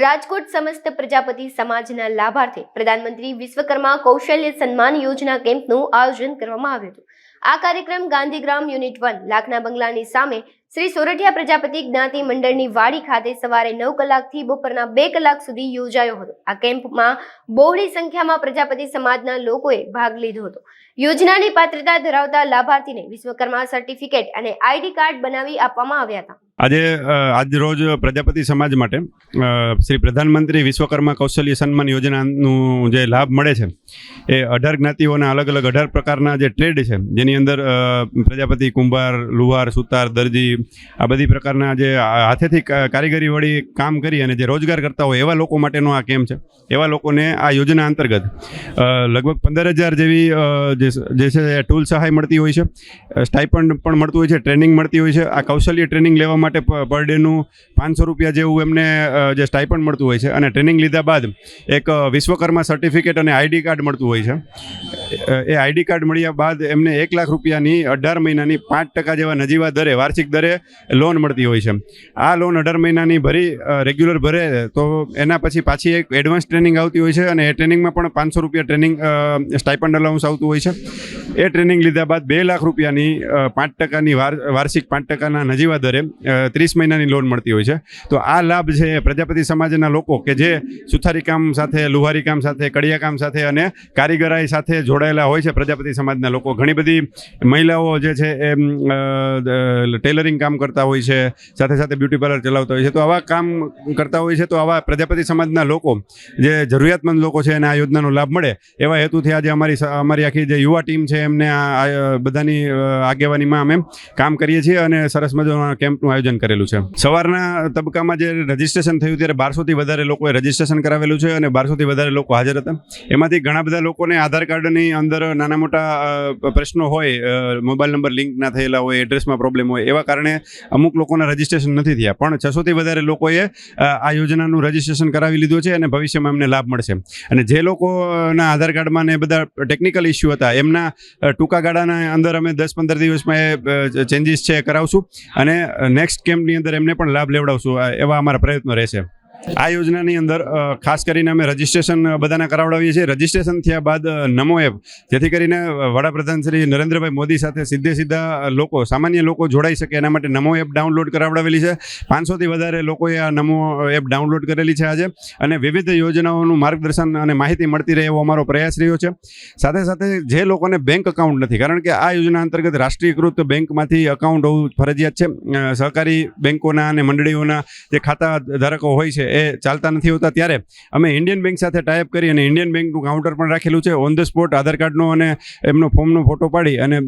રાજકોટ સમસ્ત પ્રજાપતિ સમાજના લાભાર્થે પ્રધાનમંત્રી વિશ્વકર્મા કૌશલ્ય સન્માન યોજના કેમ્પનું આયોજન કરવામાં આવ્યું હતું. આ કાર્યક્રમ ગાંધીગ્રામ યુનિટ વન લાખના બંગલાની સામે શ્રી સોરઠિયા પ્રજાપતિ જ્ઞાતિ મંડળની વાડી ખાતે સવારે નવ કલાકથી બપોરના બે કલાક સુધી યોજાયો હતો. આ કેમ્પમાં બહોળી સંખ્યામાં પ્રજાપતિ સમાજના લોકોએ ભાગ લીધો હતો. યોજનાની પાત્રતા ધરાવતા લાભાર્થીને વિશ્વકર્મા સર્ટિફિકેટ અને આઈડી કાર્ડ બનાવી આપવામાં આવ્યા હતા. આજે આજ રોજ પ્રજાપતિ સમાજ માટે શ્રી પ્રધાનમંત્રી વિશ્વકર્મા કૌશલ્ય સન્માન યોજનાનું જે લાભ મળે છે, એ અઢાર જ્ઞાતિઓના અલગ અલગ અઢાર પ્રકારના જે ટ્રેડ છે, જેની અંદર પ્રજાપતિ કુંભાર, લુહાર, સુતાર, દરજી આ બધી પ્રકારના જે હાથેથી કારીગરી વળી કામ કરી અને જે રોજગાર કરતા હોય એવા લોકો માટેનો આ કેમ્પ છે. એવા લોકોને આ યોજના અંતર્ગત લગભગ પંદર હજાર જેવી જે છે ટૂલ સહાય મળતી હોય છે. સ્ટાઇપન્ડ પણ મળતું હોય છે, ટ્રેનિંગ મળતી હોય છે. આ કૌશલ્ય ટ્રેનિંગ લેવા માટે પર ડેનું પાંચસો રૂપિયા જેવું એમને જે સ્ટાઇપન્ડ મળતું હોય છે. અને ટ્રેનિંગ લીધા બાદ એક વિશ્વકર્મા સર્ટિફિકેટ અને આઈડી કાર્ડ મળતું હોય છે. એ આઈડી કાર્ડ મળ્યા બાદ એમને એક લાખ રૂપિયાની અઢાર મહિનાની પાંચ ટકા જેવા નજીવા દરે, વાર્ષિક દરે લોન મળતી હોય છે. આ લોન અઢાર મહિનાની ભરી રેગ્યુલર ભરે તો એના પછી પાછી એક એડવાન્સ ટ્રેનિંગ આવતી હોય છે અને એ ટ્રેનિંગમાં પણ પાંચસો રૂપિયા ટ્રેનિંગ સ્ટાઇપન્ડ અલાઉન્સ આવતું હોય છે. એ ટ્રેનિંગ લીધા બાદ બે લાખ રૂપિયાની પાંચ ટકાની વાર, વાર્ષિક પાંચ ટકાના નજીવા દરે ત્રીસ મહિનાની લોન મળતી હોય છે. તો આ લાભ છે પ્રજાપતિ સમાજના લોકો કે જે સુથારી કામ સાથે લુહારી કામ સાથે કડિયા કામ સાથે અને કારીગરાઈ સાથે જોડાયેલા હોય છે. પ્રજાપતિ સમાજના લોકો. ઘણી બધી મહિલાઓ જે છે એ ટેલરિંગ કામ કરતા હોય છે. સાથે સાથે બ્યુટી પાર્લર ચલાવતા હોય છે. તો આવા કામ કરતા હોય છે તો આવા પ્રજાપતિ સમાજના લોકો, જે જરૂરિયાતમંદ લોકો છે એને આ યોજનાનો લાભ મળે. એવા હેતુથી આજે અમારી અમારી આખી જે યુવા ટીમ છે એમને આ બધાની આગેવાનીમાં અમે કામ કરીએ છીએ અને સરસ મજાના કેમ્પનું આયોજન કરેલું છે. સવારના તબક્કામાં જે રજીસ્ટ્રેશન થયું ત્યારે બારસોથી વધારે લોકોએ રજીસ્ટ્રેશન કરાવેલું છે અને બારસોથી વધારે લોકો હાજર હતા. એમાંથી ઘણા બધા લોકોને આધાર કાર્ડની અંદર નાના મોટા પ્રશ્નો હોય મોબાઈલ નંબર લિંક ના થયેલા હોય, એડ્રેસમાં પ્રોબ્લેમ હોય, એવા કારણે અમુક લોકોના રજીસ્ટ્રેશન નથી થયા. પણ છસોથી વધારે લોકોએ આ યોજનાનું રજીસ્ટ્રેશન કરાવી લીધું છે અને ભવિષ્યમાં એમને લાભ મળશે. અને જે લોકોના આધાર કાર્ડમાં ને બધા ટેકનિકલ ઇસ્યુ હતા, એમના ટૂંકા ગાળાના અંદર અમે દસ પંદર દિવસમાં એ ચેન્જીસ છે કરાવશું અને નેક્સ્ટ કેમ્પની અંદર એમને પણ લાભ લેવડાવશું એવા અમારા પ્રયત્નો રહેશે. આ યોજનાની અંદર ખાસ કરીને અમે રજીસ્ટ્રેશન બધાના કરાવડાવીએ છીએ. રજીસ્ટ્રેશન થયા બાદ નમો એપ. જેથી કરીને વડાપ્રધાન શ્રી નરેન્દ્રભાઈ મોદી સાથે સીધે સીધા લોકો, સામાન્ય લોકો જોડાઈ શકે એના માટે નમો એપ ડાઉનલોડ કરાવડાવેલી છે. પાંચસોથી વધારે લોકોએ આ નમો એપ ડાઉનલોડ કરેલી છે આજે. અને વિવિધ યોજનાઓનું માર્ગદર્શન અને માહિતી મળતી રહે એવો અમારો પ્રયાસ રહ્યો છે. સાથે સાથે જે લોકોને બેંક અકાઉન્ટ નથી, કારણ કે આ યોજના અંતર્ગત રાષ્ટ્રીયકૃત બેંકમાંથી અકાઉન્ટ હોવું ફરજિયાત છે. સહકારી બેંકોના અને મંડળીઓના જે ખાતા ધારકો હોય છે એ ચાલતા નથી હોતા ત્યારે અમે ઇન્ડિયન બેંક સાથે ટાઈપ કરી અને ઇન્ડિયન બેંકનું કાઉન્ટર પણ રાખેલું છે. ઓન ધ સ્પોટ આધાર કાર્ડનો અને એમનો ફોર્મનો ફોટો પાડી અને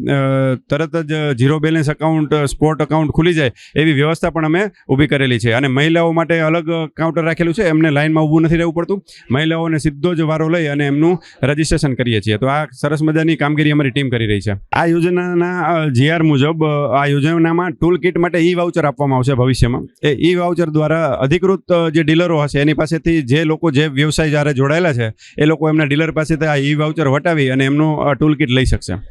તરત જ zero balance account spot account ખુલી જાય એવી વ્યવસ્થા પણ અમે ઊભી કરેલી છે. અને મહિલાઓ માટે અલગ કાઉન્ટર રાખેલું છે. એમને લાઇનમાં ઊભું નથી રહેવું પડતું. મહિલાઓને સીધો જ વારો લઈ અને એમનું રજીસ્ટ્રેશન કરીએ છીએ. તો આ સરસ મજાની કામગીરી અમારી ટીમ કરી રહી છે. આ યોજનાના જીઆર મુજબ આ યોજનામાં ટૂલ કિટ માટે ઈ વાઉચર આપવામાં આવશે ભવિષ્યમાં. એ ઈ વાઉચર દ્વારા અધિકૃત જે ડીલરો હશે, એની પાસેથી જે લોકો જે વ્યવસાય જ્યારે જોડાયેલા છે, એ લોકો એમના ડીલર પાસેથી આ ઈ વાઉચર વટાવી અને એમનું ટૂલ કિટ લઈ શકશે.